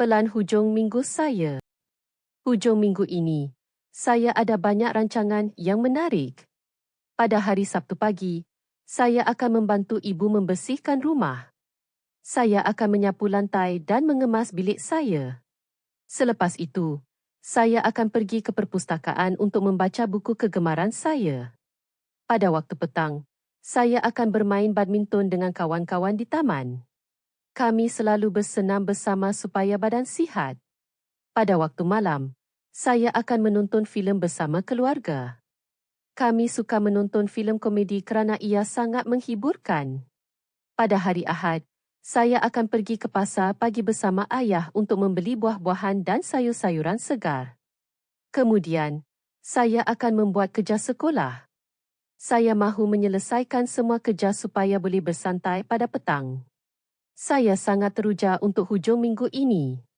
Pelan hujung minggu saya. Hujung minggu ini, saya ada banyak rancangan yang menarik. Pada hari Sabtu pagi, saya akan membantu ibu membersihkan rumah. Saya akan menyapu lantai dan mengemas bilik saya. Selepas itu, saya akan pergi ke perpustakaan untuk membaca buku kegemaran saya. Pada waktu petang, saya akan bermain badminton dengan kawan-kawan di taman. Kami selalu bersenam bersama supaya badan sihat. Pada waktu malam, saya akan menonton filem bersama keluarga. Kami suka menonton filem komedi kerana ia sangat menghiburkan. Pada hari Ahad, saya akan pergi ke pasar pagi bersama ayah untuk membeli buah-buahan dan sayur-sayuran segar. Kemudian, saya akan membuat kerja sekolah saya mahu menyelesaikan semua kerja supaya boleh bersantai pada petang. Saya sangat teruja untuk hujung minggu ini.